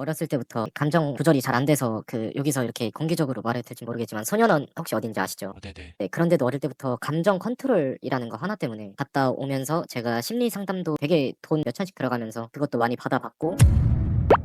어렸을 때부터 감정 조절이 잘 안 돼서 그 여기서 이렇게 공개적으로 말해도 될지 모르겠지만 소년원 혹시 어딘지 아시죠? 아 네네. 네, 그런데도 어릴 때부터 감정 컨트롤이라는 거 하나 때문에 갔다 오면서 제가 심리 상담도 되게 돈 몇 천씩 들어가면서 그것도 많이 받아봤고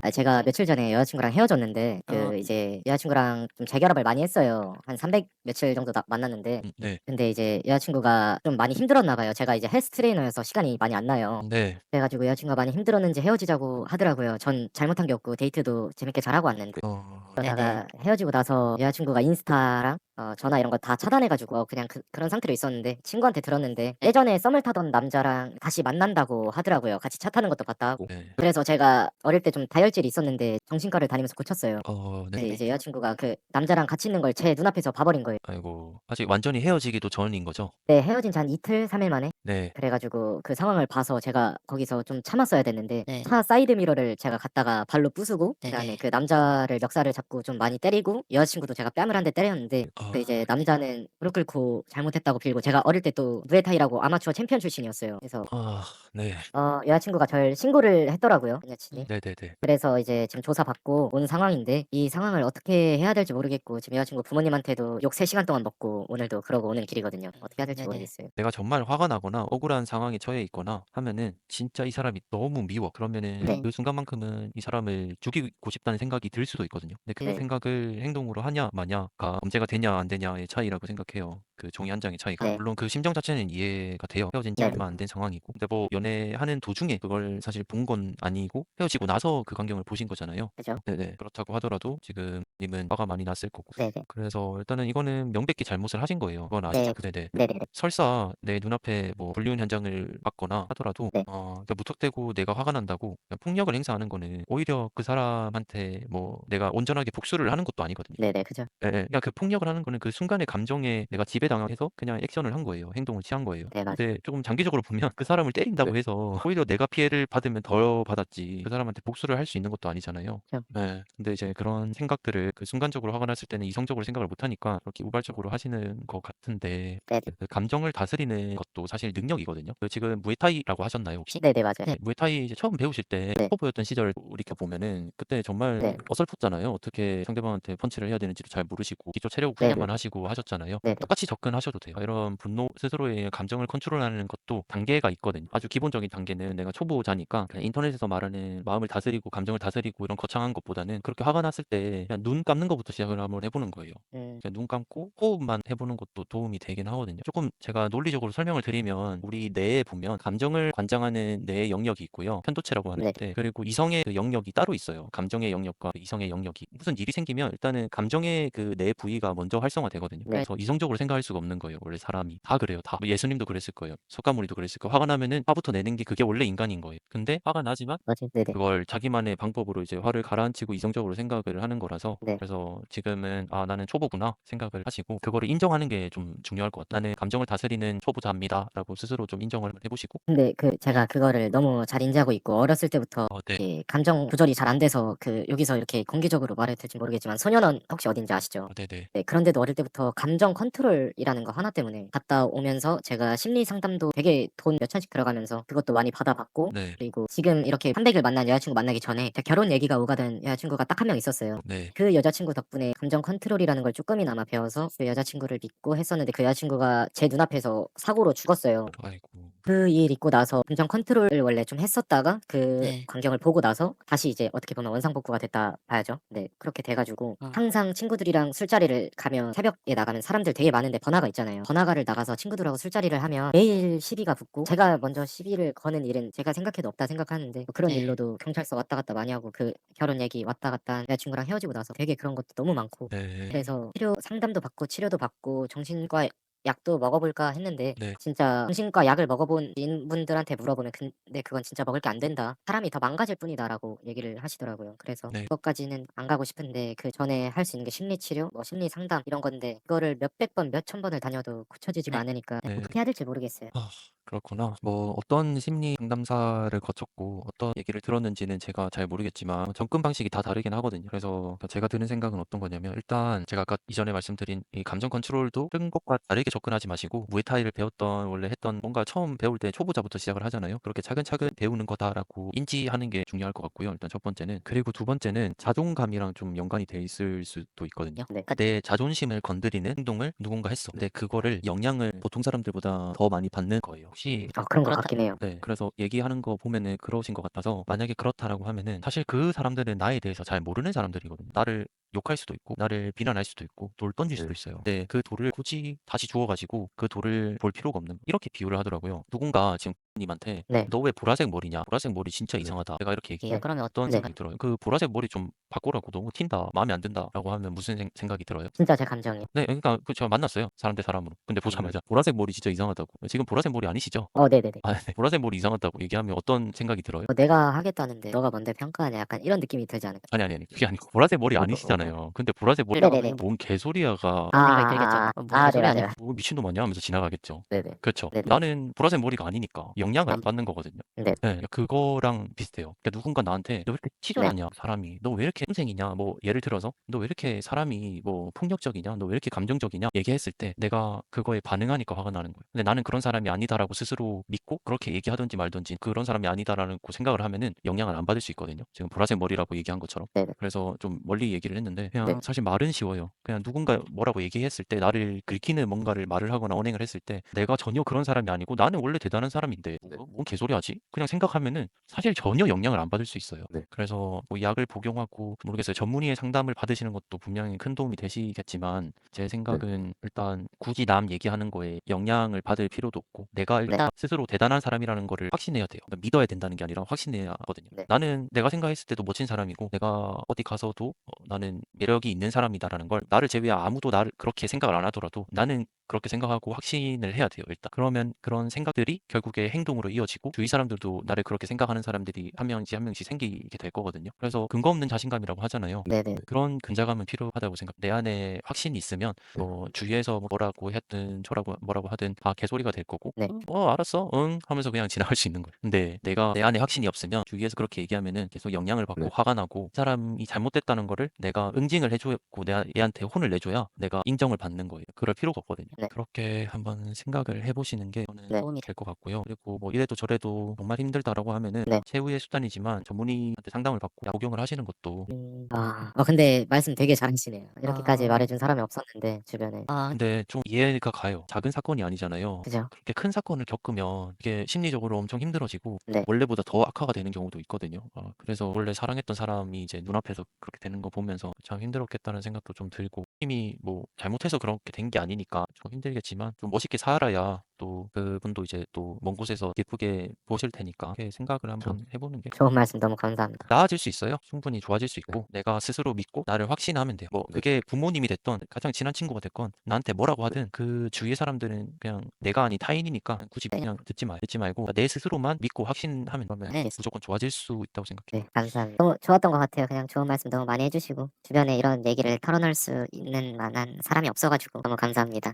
아, 제가 며칠 전에 여자친구랑 헤어졌는데 그 어. 이제 여자친구랑 좀 재결합을 많이 했어요. 한 300 며칠 정도 나- 만났는데 음 네. 근데 이제 여자친구가 좀 많이 힘들었나 봐요. 제가 이제 헬스 트레이너여서 시간이 많이 안 나요. 네. 그래가지고 여자친구가 많이 힘들었는지 헤어지자고 하더라고요. 전 잘못한 게 없고 데이트도 재밌게 잘하고 왔는데 어. 그러다가 헤어지고 나서 여자친구가 인스타랑 어, 전화 이런 거 다 차단해가지고 그냥 그, 런 상태로 있었는데 친구한테 들었는데 예전에 썸을 타던 남자랑 다시 만난다고 하더라고요. 같이 차 타는 것도 봤다 하고. 네. 그래서 제가 어릴 때 좀 다혈질이 있었는데 정신과를 다니면서 고쳤어요. 어 근데 네. 이제 여자친구가 그 남자랑 같이 있는 걸 제 눈앞에서 봐버린 거예요. 아이고. 아직 완전히 헤어지기도 전인 거죠? 네, 헤어진 지 한 이틀, 삼일 만에 네. 그래가지고 그 상황을 봐서 제가 거기서 좀 참았어야 됐는데 네. 차 사이드 미러를 제가 갖다가 발로 부수고 네네. 그다음에 그 남자를 멱살을 잡고 좀 많이 때리고 여자친구도 제가 뺨을 한 대 때렸는데 아. 그 이제 남자는 무릎 꿇고 잘못했다고 빌고 제가 어릴 때 또 무에타이라고 아마추어 챔피언 출신이었어요. 그래서 아 네. 어 여자친구가 절 신고를 했더라고요. 그 여친이. 네네네. 그래서 이제 지금 조사받고 온 상황인데 이 상황을 어떻게 해야 될지 모르겠고 지금 여자친구 부모님한테도 욕 3시간 동안 먹고 오늘도 그러고 오는 길이거든요. 어떻게 해야 될지 네네. 모르겠어요. 내가 정말 화가 나거나 억울한 상황에 처해 있거나 하면은 진짜 이 사람이 너무 미워. 그러면은 네. 그 순간만큼은 이 사람을 죽이고 싶다는 생각이 들 수도 있거든요. 근데 그 네. 생각을 행동으로 하냐 마냐가 문제가 되냐 안 되냐의 차이라고 생각해요. 그 종이 한 장의 차이가. 네. 물론 그 심정 자체는 이해가 돼요. 헤어진 지 네. 얼마 안 된 상황이고. 근데 뭐 연애하는 도중에 그걸 사실 본 건 아니고 헤어지고 나서 그 광경을 보신 거잖아요. 그죠? 네네. 그렇다고 하더라도 지금 님은 화가 많이 났을 거고. 네네. 그래서 일단은 이거는 명백히 잘못을 하신 거예요. 그건 아시죠? 네. 네네. 네네네. 설사 내 눈앞에 뭐 불륜 현장을 봤거나 하더라도 네. 어 그러니까 무턱대고 내가 화가 난다고 그냥 폭력을 행사하는 거는 오히려 그 사람한테 뭐 내가 온전하게 복수를 하는 것도 아니거든요. 네네. 그죠? 예, 예. 그러니까 그 폭력을 하는 거는 그 순간의 감정에 내가 지배 당해서 그냥 액션을 한 거예요. 행동을 취한 거예요. 네, 맞아요. 근데 조금 장기적으로 보면 그 사람을 때린다고 해서 오히려 내가 피해를 받으면 더 받았지 그 사람한테 복수를 할 수 있는 것도 아니잖아요. 그죠. 네. 근데 이제 그런 생각들을 그 순간적으로 화가 났을 때는 이성적으로 생각을 못 하니까 그렇게 우발적으로 하시는 것 같은데 네. 그 감정을 다스리는 것도 사실 능력이거든요. 그 지금 무에타이라고 하셨나요, 혹시? 네 네. 맞아요. 네. 무에타이 이제 처음 배우실 때 네. 초보였던 시절 돌이켜 보면은 그때 정말 네. 어설펐잖아요. 어떻게 상대방한테 펀치를 해야 되는지도 잘 모르시고 기초 체력 네네. 훈련만 하시고 하셨잖아요. 네 네. 똑같이 접근하셔도 돼요. 이런 분노 스스로의 감정을 컨트롤하는 것도 단계가 있거든요. 아주 기본적인 단계는 내가 초보자니까 그냥 인터넷에서 말하는 마음을 다스리고 감정을 다스리고 이런 거창한 것보다는 그렇게 화가 났을 때 그냥 눈 감는 것부터 시작을 한번 해보는 거예요. 음. 그냥 눈 감고 호흡만 해보는 것도 도움이 되긴 하거든요. 조금 제가 논리적으로 설명을 드리면 우리 뇌에 보면 감정을 관장하는 뇌의 영역이 있고요. 편도체라고 네. 하는데 그리고 이성의 그 영역이 따로 있어요. 감정의 영역과 그 이성의 영역이 무슨 일이 생기면 일단은 감정의 그 뇌 부위가 먼저 활성화되거든요. 네. 그래서 이성적으로 생각할 수가 없는 거예요. 원래 사람이 다 그래요. 다뭐 예수님도 그랬을 거예요. 석가모니도 그랬을 거예요. 화가 나면은 화부터 내는 게 그게 원래 인간인 거예요. 근데 화가 나지만? 네네. 그걸 자기만의 방법으로 이제 화를 가라앉히고 이성적으로 생각을 하는 거라서 네. 그래서 지금은 아 나는 초보구나 생각을 하시고 그거를 인정하는 게 좀 중요할 것 같아요. 나는 감정을 다스리는 초보자입니다라고 스스로 좀 인정을 해보시고 근데 그 제가 그거를 너무 잘 인지하고 있고 어렸을 때부터 어, 네. 이 감정 조절이 잘 안 돼서 그 여기서 이렇게 공개적으로 말해도 될지 모르겠지만 소년원 혹시 어딘지 아시죠? 어, 네네. 네, 그런데도 어릴 때부터 감정 컨트롤 이라는 거 하나 때문에 갔다 오면서 제가 심리 상담도 되게 돈 몇 천씩 들어가면서 그것도 많이 받아봤고 네. 그리고 지금 이렇게 300일 만난 여자친구 만나기 전에 제가 결혼 얘기가 오가던 여자친구가 딱 한 명 있었어요. 네. 그 여자친구 덕분에 감정 컨트롤이라는 걸 조금이나마 배워서 그 여자친구를 믿고 했었는데 그 여자친구가 제 눈앞에서 사고로 죽었어요. 아이고. 그 일 있고 나서 감정 컨트롤을 원래 좀 했었다가 그 네. 광경을 보고 나서 다시 이제 어떻게 보면 원상복구가 됐다 봐야죠. 네, 그렇게 돼가지고 어. 항상 친구들이랑 술자리를 가면 새벽에 나가면 사람들 되게 많은데 번화가 있잖아요. 번화가를 나가서 친구들하고 술자리를 하면 매일 시비가 붙고 제가 먼저 시비를 거는 일은 제가 생각해도 없다 생각하는데 뭐 그런 네. 일로도 경찰서 왔다 갔다 많이 하고 그 결혼 얘기 왔다 갔다 한 여자친구랑 헤어지고 나서 되게 그런 것도 너무 많고 네. 그래서 치료 상담도 받고 치료도 받고 정신과 약도 먹어볼까 했는데 네. 진짜 정신과 약을 먹어본 분들한테 물어보면 근데 그건 진짜 먹을 게 안 된다. 사람이 더 망가질 뿐이다라고 얘기를 하시더라고요. 그래서 네. 그것까지는 안 가고 싶은데 그 전에 할 수 있는 게 심리 치료, 뭐 심리 상담 이런 건데 그거를 몇백 번, 몇천 번을 다녀도 고쳐지지가 네. 않으니까 네. 어떻게 해야 될지 모르겠어요. 아, 그렇구나. 뭐 어떤 심리 상담사를 거쳤고 어떤 얘기를 들었는지는 제가 잘 모르겠지만 접근 방식이 다 다르긴 하거든요. 그래서 제가 드는 생각은 어떤 거냐면 일단 제가 아까 이전에 말씀드린 이 감정 컨트롤도 뜬 것과 다르게 접근하지 마시고 무에타이를 배웠던 원래 했던 뭔가 처음 배울 때 초보자부터 시작을 하잖아요. 그렇게 차근차근 배우는 거다라고 인지하는 게 중요할 것 같고요. 일단 첫 번째는 그리고 두 번째는 자존감이랑 좀 연관이 돼 있을 수도 있거든요. 네. 내 자존심을 건드리는 행동을 누군가 했어. 근데 그거를 영향을 보통 사람들보다 더 많이 받는 거예요. 혹시 어 그런 것. 같긴 해요. 네, 그래서 얘기하는 거 보면은 그러신 것 같아서 만약에 그렇다라고 하면은 사실 그 사람들은 나에 대해서 잘 모르는 사람들이거든요. 나를 욕할 수도 있고 나를 비난할 수도 있고 돌 던질 수도 있어요. 근데 그 돌을 굳이 다시 주워가지고 그 돌을 볼 필요가 없는 이렇게 비유를 하더라고요. 누군가 지금 님한테 네. 너 왜 보라색 머리냐? 보라색 머리 진짜 이상하다. 내가 이렇게 얘기해. 예, 그러면 어떤 네. 생각이 들어요? 그 보라색 머리 좀 바꾸라고 너무 튄다. 마음에 안 든다라고 하면 무슨 생, 생각이 들어요? 진짜 제 감정이요. 네, 그러니까 그 제가 만났어요. 사람 대 사람으로. 근데 보자마자 보라색 머리 진짜 이상하다고. 지금 보라색 머리 아니시죠? 어 네네네. 아, 네. 보라색 머리 이상하다고 얘기하면 어떤 생각이 들어요? 어, 내가 하겠다는데 너가 뭔데 평가하냐 약간 이런 느낌이 들지 않을까? 아니 아니 아니 그게 아니고 보라색 머리 어, 어, 아니시잖아요. 근데 보라색 머리 네네네. 뭔 개소리야가 아, 얘기했죠. 아, 어, 아, 무슨 아, 소리 아니야? 네네. 뭐 미친놈 아니야 하면서 지나가겠죠. 네네. 그렇죠. 네네. 나는 보라색 머리가 아니니까 영향을 안 남- 받는 거거든요. 네. 네, 그거랑 비슷해요. 그러니까 누군가 나한테 너 왜 이렇게 치졸하냐 사람이 너 왜 이렇게 생이냐 뭐 예를 들어서 너 왜 이렇게 사람이 뭐 폭력적이냐 너 왜 이렇게 감정적이냐 얘기했을 때 내가 그거에 반응하니까 화가 나는 거예요. 근데 나는 그런 사람이 아니다라고 스스로 믿고 그렇게 얘기하든지 말든지 그런 사람이 아니다라고 생각을 하면은 영향을 안 받을 수 있거든요. 지금 보라색 머리라고 얘기한 것처럼. 네네. 그래서 좀 멀리 얘기를 했는데 그냥 네. 사실 말은 쉬워요. 그냥 누군가 뭐라고 얘기했을 때 나를 긁히는 뭔가를 말을 하거나 언행을 했을 때 내가 전혀 그런 사람이 아니고 나는 원래 대단한 사람인데 네. 뭐, 뭔 개소리 하지? 그냥 생각하면은 사실 전혀 영향을 안 받을 수 있어요. 네. 그래서 뭐 약을 복용하고 모르겠어요. 전문의의 상담을 받으시는 것도 분명히 큰 도움이 되시겠지만 제 생각은 일단 굳이 남 얘기하는 거에 영향을 받을 필요도 없고 내가 일단 스스로 대단한 사람이라는 거를 확신해야 돼요. 그러니까 믿어야 된다는 게 아니라 확신해야 하거든요. 네. 나는 내가 생각했을 때도 멋진 사람이고 내가 어디 가서도 어, 나는 매력이 있는 사람이다라는 걸 나를 제외한 아무도 나를 그렇게 생각을 안 하더라도 나는 그렇게 생각하고 확신을 해야 돼요. 일단 그러면 그런 생각들이 결국에 행동으로 이어지고 주위 사람들도 나를 그렇게 생각하는 사람들이 한 명씩 한 명씩 생기게 될 거거든요. 그래서 근거 없는 자신감이라고 하잖아요. 네네. 그런 근자감은 필요하다고 생각. 내 안에 확신이 있으면 뭐 주위에서 뭐라고 했든 저라고 뭐라고 하든 다 개소리가 될 거고. 네. 어 알았어, 응 하면서 그냥 지나갈 수 있는 거예요. 근데 내가 내 안에 확신이 없으면 주위에서 그렇게 얘기하면은 계속 영향을 받고 네. 화가 나고 이 사람이 잘못됐다는 거를 내가 응징을 해주고 내 얘한테 혼을 내줘야 내가 인정을 받는 거예요. 그럴 필요가 없거든요. 네. 그렇게 한번 생각을 해보시는 게 저는 네. 도움이 될 것 같고요. 그리고 뭐 이래도 저래도 정말 힘들다라고 하면은 네. 최후의 수단이지만 전문의한테 상담을 받고 약 복용을 하시는 것도 음, 아, 어, 근데 말씀 되게 잘하시네요. 이렇게까지 아. 말해준 사람이 없었는데 주변에. 아, 근데 좀 이해가 가요. 작은 사건이 아니잖아요. 그죠? 그렇게 큰 사건을 겪으면 이게 심리적으로 엄청 힘들어지고 네. 원래보다 더 악화가 되는 경우도 있거든요. 아, 그래서 원래 사랑했던 사람이 이제 눈앞에서 그렇게 되는 거 보면서 참 힘들었겠다는 생각도 좀 들고 힘이 뭐 잘못해서 그렇게 된 게 아니니까 좀 힘들겠지만 좀 멋있게 살아야 또 그분도 이제 또 먼 곳에서 예쁘게 보실 테니까 이렇게 생각을 한번 해보는 게 좋은 말씀 너무 감사합니다. 나아질 수 있어요. 충분히 좋아질 수 있고 내가 스스로 믿고 나를 확신하면 돼요. 뭐 그게 부모님이 됐던 가장 친한 친구가 됐건 나한테 뭐라고 하든 그 주위의 사람들은 그냥 내가 아닌 타인이니까 굳이 네. 그냥 듣지 말 듣지 말고 내 스스로만 믿고 확신하면 그러면 네. 무조건 좋아질 수 있다고 생각해요. 네, 감사합니다. 너무 좋았던 것 같아요. 그냥 좋은 말씀 너무 많이 해주시고 주변에 이런 얘기를 털어놓을 수 있는 만한 사람이 없어가지고 너무 감사합니다.